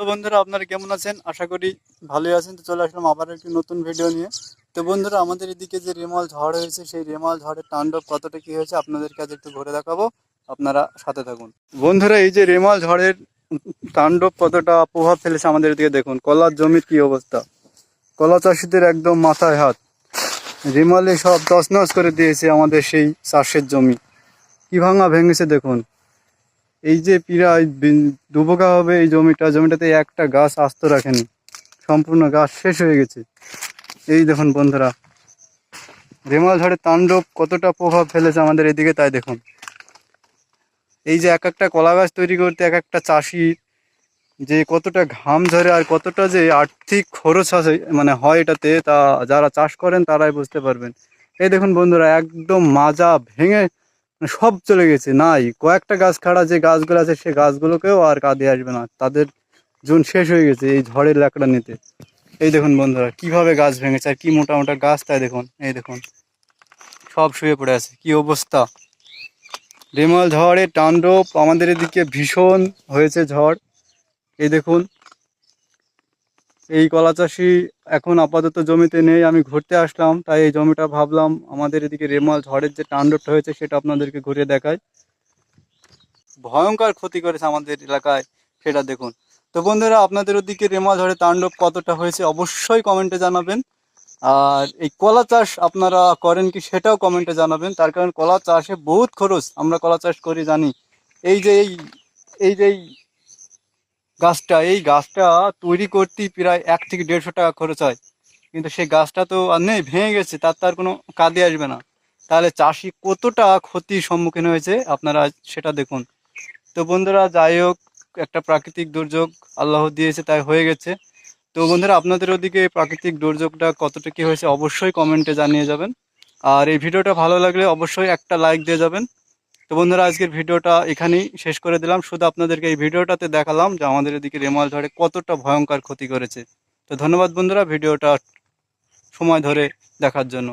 তো বন্ধুরা, আপনারা কেমন আছেন? আশা করি ভালোই আছেন। তো চলে আসলাম আবার একটি নতুন ভিডিও নিয়ে। তো বন্ধুরা, আমাদের এদিকে যে রেমাল ঝড় হয়েছে, সেই রেমাল ঝড়ের তাণ্ডব কতটা কি হয়েছে আপনাদের কাছে একটু ঘুরে দেখাবো। আপনারা সাথে থাকুন। বন্ধুরা, এই যে রেমাল ঝড়ের তাণ্ডব কতটা প্রভাব ফেলেছে আমাদের এদিকে দেখুন। কলার জমির কি অবস্থা? কলা চাষিদের একদম মাথায় হাত। রেমালে সব তছনছ করে দিয়েছে আমাদের সেই চাষের জমি। কি ভাঙা ভেঙেছে দেখুন। এই যে প্রায় দুবোকা হবে এই জমিটা, জমিটাতে একটা গাছ আস্ত রাখেনি। সম্পূর্ণ গাছ শেষ হয়ে গেছে। এই দেখুন বন্ধুরা, রেমাল ঝড়ের তাণ্ডব কতটা প্রভাব ফেলেছে আমাদের এদিকে তাই দেখুন। এই যে এক একটা কলা গাছ তৈরি করতে এক একটা চাষি, যে কতটা ঘাম ঝরে আর কতটা যে আর্থিক খরচ আছে মানে হয় এটাতে, তা যারা চাষ করেন তারাই বুঝতে পারবেন। এই দেখুন বন্ধুরা, একদম মাজা ভেঙে সব চলে গেছে, নাই। কয়েকটা গাছ খাড়া যে গাছগুলো আছে, সে গাছগুলোকেও আর কাঁদে আসবে না। তাদের জুন শেষ হয়ে গেছে এই ঝড়ের ল্যাকড়া নিতে এই দেখুন বন্ধুরা, কীভাবে গাছ ভেঙেছে আর কি মোটা মোটা গাছ তাই দেখুন। এই দেখুন, সব শুয়ে পড়ে আছে, কি অবস্থা। রেমাল ঝড়ের তাণ্ডব, আমাদের এদিকে ভীষণ হয়েছে ঝড়। এই দেখুন এই কলা চাষি এখন আপাতত জমিতে নেই, আমি ঘুরতে আসলাম, তাই এই জমিটা ভাবলাম আমাদের এদিকে রেমাল ঝড়ের যে তাণ্ডবটা হয়েছে সেটা আপনাদেরকে ঘুরে দেখায় ভয়ঙ্কর ক্ষতি করেছে আমাদের এলাকায়, সেটা দেখুন। তো বন্ধুরা, আপনাদের ওদিকে রেমাল ঝড়ের তাণ্ডব কতটা হয়েছে অবশ্যই কমেন্টে জানাবেন। আর এই কলা চাষ আপনারা করেন কি সেটাও কমেন্টে জানাবেন। তার কারণ কলা চাষে বহুত খরচ, আমরা কলা চাষ করি, জানি। এই যে এই যে গাছটা, এই গাছটা তৈরি করতেই প্রায় এক থেকে দেড়শো টাকা খরচ হয়। কিন্তু সেই গাছটা তো আর নেই, ভেঙে গেছে, তার তো আর কোনো কাঁদে আসবে না। তাহলে চাষি কতটা ক্ষতির সম্মুখীন হয়েছে? আপনারা সেটা দেখুন। তো বন্ধুরা, যাই হোক, একটা প্রাকৃতিক দুর্যোগ আল্লাহ দিয়েছে, তাই হয়ে গেছে। তো বন্ধুরা, আপনাদের ওদিকে প্রাকৃতিক দুর্যোগটা কতটা কী হয়েছে, অবশ্যই কমেন্টে জানিয়ে যাবেন। আর এই ভিডিওটা ভালো লাগলে অবশ্যই একটা লাইক দিয়ে যাবেন। তো বন্ধুরা, আজকের ভিডিওটা এখানেই শেষ করে দিলাম। শুধু আপনাদেরকে এই ভিডিওটাতে দেখালাম যে আমাদের এদিকে রেমাল ঝড়ে কতটা ভয়ঙ্কর ক্ষতি করেছে। তো ধন্যবাদ বন্ধুরা ভিডিওটা সময় ধরে দেখার জন্য।